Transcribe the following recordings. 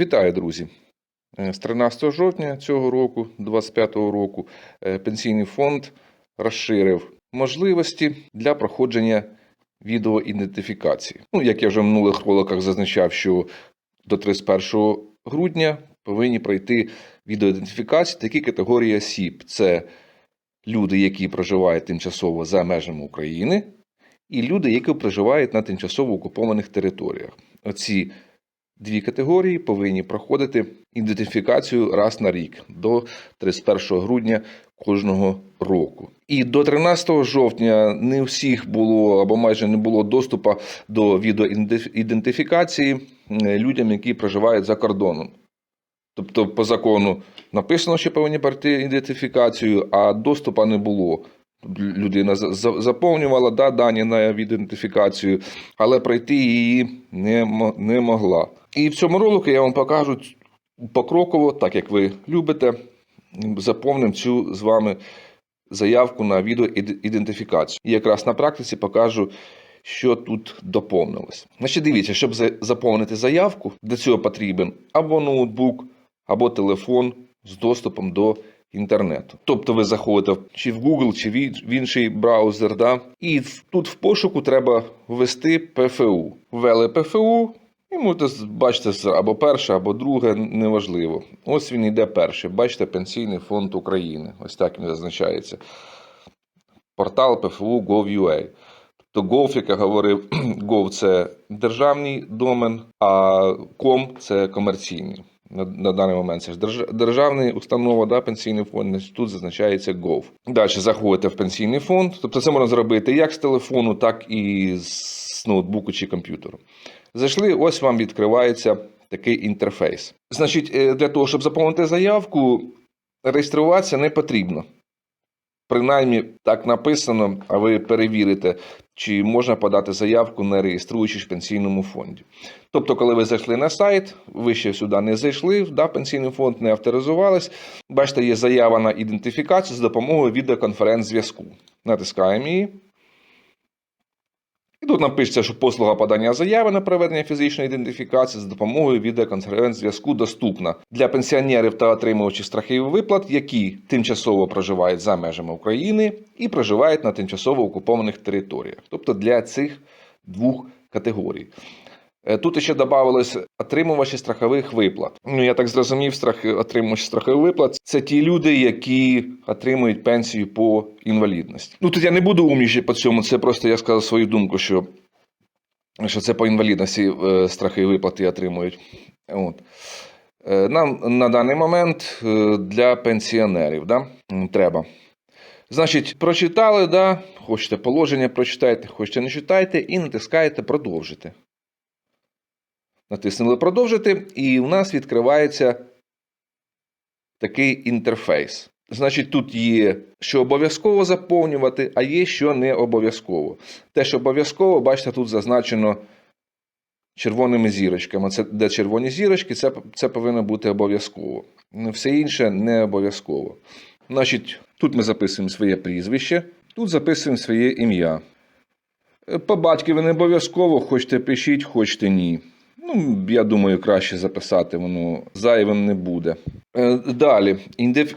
Вітаю, друзі! Е, З 13 жовтня цього року, 2025 року, е, пенсійний фонд розширив можливості для проходження відеоідентифікації. Ну, як я вже в минулих роликах зазначав, що до 31 грудня повинні пройти відеоідентифікацію такі категорії осіб: це люди, які проживають тимчасово за межами України, і люди, які проживають на тимчасово окупованих територіях. Оці Дві категорії повинні проходити ідентифікацію раз на рік до 31 грудня кожного року. І до 13 жовтня не всіх було або майже не було доступу до відеоідентифікації людям, які проживають за кордоном. Тобто, по закону написано, що повинні пройти ідентифікацію, а доступу не було. Людина за- за- заповнювала да, дані на ідентифікацію, але пройти її не могла. І в цьому ролику я вам покажу покроково, так як ви любите, заповнимо цю з вами заявку на відеоідентифікацію. І якраз на практиці покажу, що тут доповнилось. Значить, дивіться, щоб заповнити заявку, для цього потрібен або ноутбук, або телефон з доступом до інтернету. Тобто ви заходите чи в Google, чи в інший браузер, да? і тут в пошуку треба ввести ПФУ. Ввели ПФУ, і можете бачите або перше, або друге, неважливо. Ось він йде перший. Бачите, Пенсійний фонд України. Ось так він зазначається. Портал ПФУ Gov.ua. Тобто Gov, як я говорив, Gov – це державний домен, а Com – це комерційний. На, на даний момент це ж держ- державна установа, да, пенсійний фонд, значить, тут зазначається Gov. Далі заходите в пенсійний фонд. Тобто це можна зробити як з телефону, так і з ноутбуку чи комп'ютеру. Зайшли, ось вам відкривається такий інтерфейс. Значить, е, для того, щоб заповнити заявку, реєструватися не потрібно. Принаймні, так написано, а ви перевірите, чи можна подати заявку, не реєструючись в пенсійному фонді. Тобто, коли ви зайшли на сайт, ви ще сюди не зайшли, да, пенсійний фонд не авторизувались. Бачите, є заява на ідентифікацію з допомогою відеоконференц-зв'язку. Натискаємо її. І тут напишеться, що послуга подання заяви на проведення фізичної ідентифікації з допомогою відеоконференц-зв'язку доступна для пенсіонерів та отримувачів страхів виплат, які тимчасово проживають за межами України і проживають на тимчасово окупованих територіях. Тобто для цих двох категорій. Е, Тут ще додавалось отримувачі страхових виплат. Ну, я так зрозумів, страх... отримувачі страхових виплат це ті люди, які отримують пенсію по інвалідності. Ну тут я не буду умніший по цьому, це просто я сказав свою думку, що, що це по інвалідності е, страхові виплати отримують. От. Е, Нам на даний момент для пенсіонерів да, треба. Значить, прочитали, да, хочете положення прочитайте, хочете не читайте, і натискаєте продовжити. Натиснули продовжити, і у нас відкривається такий інтерфейс. Значить, тут є, що обов'язково заповнювати, а є, що не обов'язково. Те, що обов'язково, бачите, тут зазначено червоними зірочками. Це де червоні зірочки, це, це повинно бути обов'язково. Все інше не обов'язково. Значить, тут ми записуємо своє прізвище, тут записуємо своє ім'я. Е, По батькові не обов'язково, хочете пишіть, хочете ні. Ну, я думаю, краще записати, воно зайвим не буде. Е, Далі,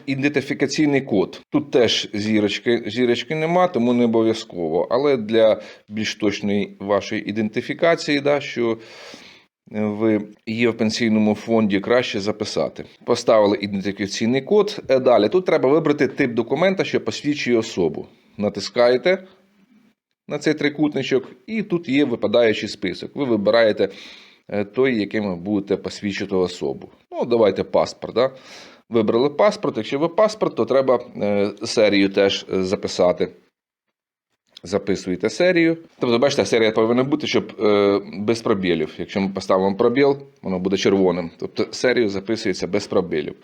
ідентифікаційний код. Тут теж зірочки, зірочки нема, тому не обов'язково. Але для більш точної вашої ідентифікації, да, що е, ви є в пенсійному фонді, краще записати. Поставили ідентифікаційний код. Е, Далі, тут треба вибрати тип документа, що посвідчує особу. Натискаєте на цей трикутничок, і тут є випадаючий список. Ви вибираєте той, яким ви будете посвідчити особу. Ну, давайте паспорт. Да? Вибрали паспорт. Якщо ви паспорт, то треба е, серію теж е, записати. Записуєте серію. Тобто, бачите, серія повинна бути, щоб е, без пробілів. Якщо ми поставимо пробіл, воно буде червоним. Тобто серію записується без пробілів.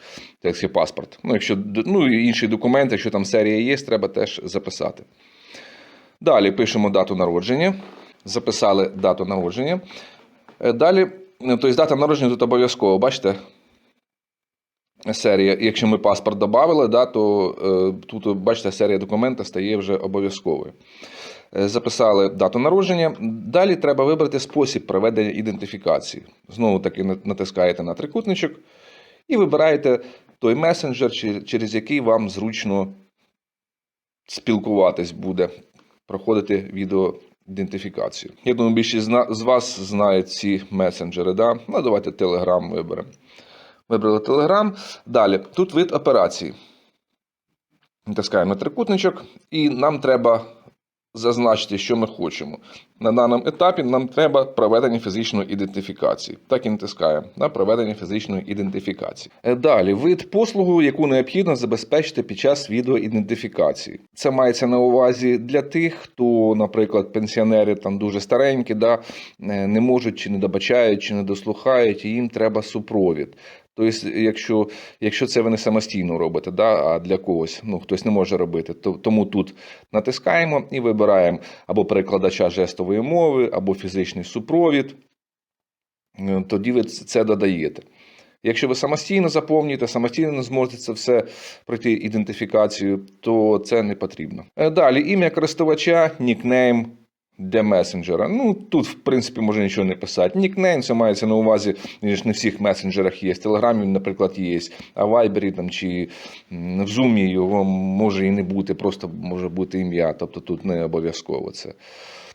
Є паспорт. Ну, якщо ну, і інший документ, якщо там серія є, треба теж записати. Далі пишемо дату народження. Записали дату народження. Е, Далі, тобто дата народження тут обов'язково, бачите? серія, якщо ми паспорт додали, да, то е, тут, бачите, серія документа стає вже обов'язковою. Записали дату народження. Далі треба вибрати спосіб проведення ідентифікації. Знову таки натискаєте на трикутничок і вибираєте той месенджер, через який вам зручно спілкуватись буде, проходити відеоідентифікацію. Я думаю, більшість з вас знають ці месенджери. Да? Ну, давайте Telegram виберемо. Вибрали Telegram. Далі, тут вид операції. Натискаємо трикутничок, і нам треба зазначити, що ми хочемо. На даному етапі нам треба проведення фізичної ідентифікації. Так і натискаємо на проведення фізичної ідентифікації. Е, Далі вид послугу, яку необхідно забезпечити під час відеоідентифікації. Це мається на увазі для тих, хто, наприклад, пенсіонери там дуже старенькі, да, е, не можуть чи не добачають, чи не дослухають, і їм треба супровід. Тобто, якщо, якщо це ви не самостійно робите, да, а для когось, ну хтось не може робити, то тому тут натискаємо і вибираємо або перекладача жестової мови, або фізичний супровід. Е, Тоді ви це додаєте. Якщо ви самостійно заповнюєте, самостійно не зможете це все пройти ідентифікацію, то це не потрібно. Е, Далі ім'я користувача, нікнейм для месенджера. Ну тут, в принципі, може нічого не писати. Нікнейм це мається на увазі, він ж не всіх месенджерах є. В Телеграмі, наприклад, є, а в Вайбері там чи в Зумі його може і не бути, просто може бути ім'я. Тобто тут не обов'язково це.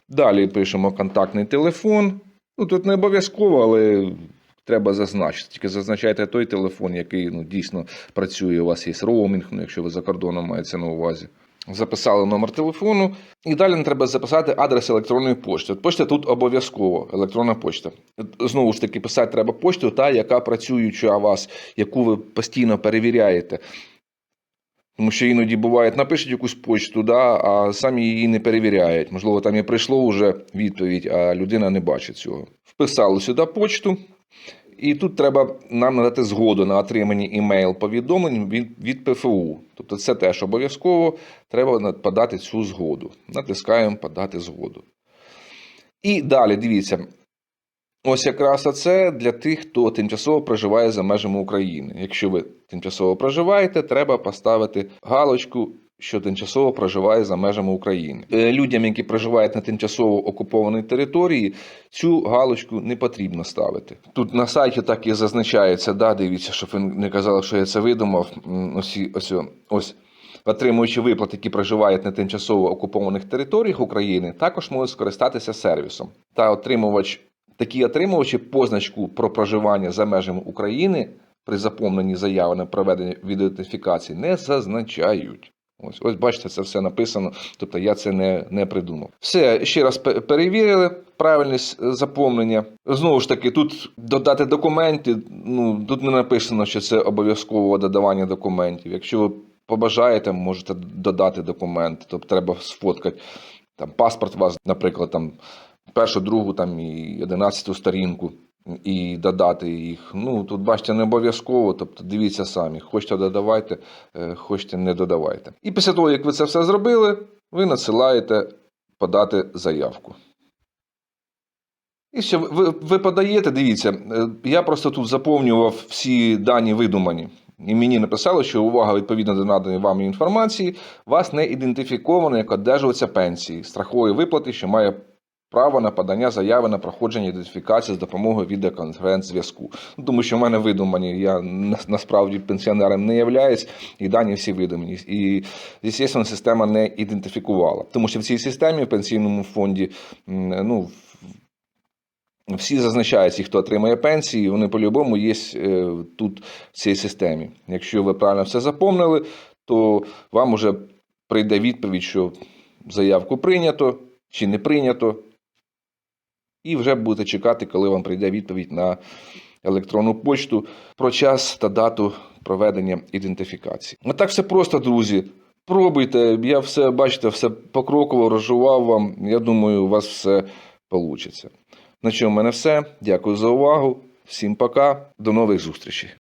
Далі пишемо контактний телефон. Ну тут не обов'язково, але треба зазначити. Тільки зазначайте той телефон, який ну, дійсно працює. У вас є роумінг, ну, якщо ви за кордоном маєте на увазі. Записали номер телефону, і далі нам треба записати адрес електронної пошти. Пошта тут обов'язково електронна почта. Знову ж таки, писати треба пошту, та яка працююча у вас, яку ви постійно перевіряєте. Тому що іноді буває, напишуть якусь почту, да, а самі її не перевіряють. Можливо, там і прийшло вже відповідь, а людина не бачить цього. Вписали сюди почту, і тут треба нам надати згоду на отримання імейл-повідомлень від, від ПФУ. Тобто це теж обов'язково треба подати цю згоду. Натискаємо подати згоду. І далі дивіться. Ось якраз це для тих, хто тимчасово проживає за межами України. Якщо ви тимчасово проживаєте, треба поставити галочку, що тимчасово проживає за межами України. Е, Людям, які проживають на тимчасово окупованій території, цю галочку не потрібно ставити. Тут на сайті так і зазначається, да, дивіться, щоб ви не казали, що я це видумав. Ось, ось, ось. Отримуючи виплати, які проживають на тимчасово окупованих територіях України, також можуть скористатися сервісом. Та отримувач, такі отримувачі позначку про проживання за межами України при заповненні заяви на проведення відеоідентифікації не зазначають. Ось, ось бачите, це все написано. Тобто я це не, не придумав. Все, ще раз перевірили правильність е, заповнення. Знову ж таки, тут додати документи. Ну тут не написано, що це обов'язково додавання документів. Якщо ви побажаєте, можете додати документи. Тобто треба сфоткати там паспорт у вас, наприклад, там першу, другу там і одинадцяту сторінку. І додати їх. Ну тут бачите, не обов'язково. Тобто дивіться самі. Хочете додавайте, е, хочете не додавайте. І після того, як ви це все зробили, ви надсилаєте подати заявку. І все, ви, ви подаєте, дивіться, е, я просто тут заповнював всі дані видумані. І мені написало, що увага відповідно до наданої вам інформації, вас не ідентифіковано як одержуваця пенсії, страхової виплати, що має право на подання заяви на проходження ідентифікації з допомогою відеоконференц-зв'язку. Ну, тому що в мене видумані, я насправді пенсіонером не являюсь, і дані всі видумані. І, звісно, система не ідентифікувала. Тому що в цій системі, в пенсійному фонді, ну, всі зазначаються, хто отримує пенсії, вони по-любому є е, тут в цій системі. Якщо ви правильно все заповнили, то вам уже прийде відповідь, що заявку прийнято чи не прийнято. І вже будете чекати, коли вам прийде відповідь на електронну почту про час та дату проведення ідентифікації. А так все просто, друзі. Пробуйте, я все бачите, все покроково розжував вам. Я думаю, у вас все вийде. На чому в мене все. Дякую за увагу. Всім пока. До нових зустрічей.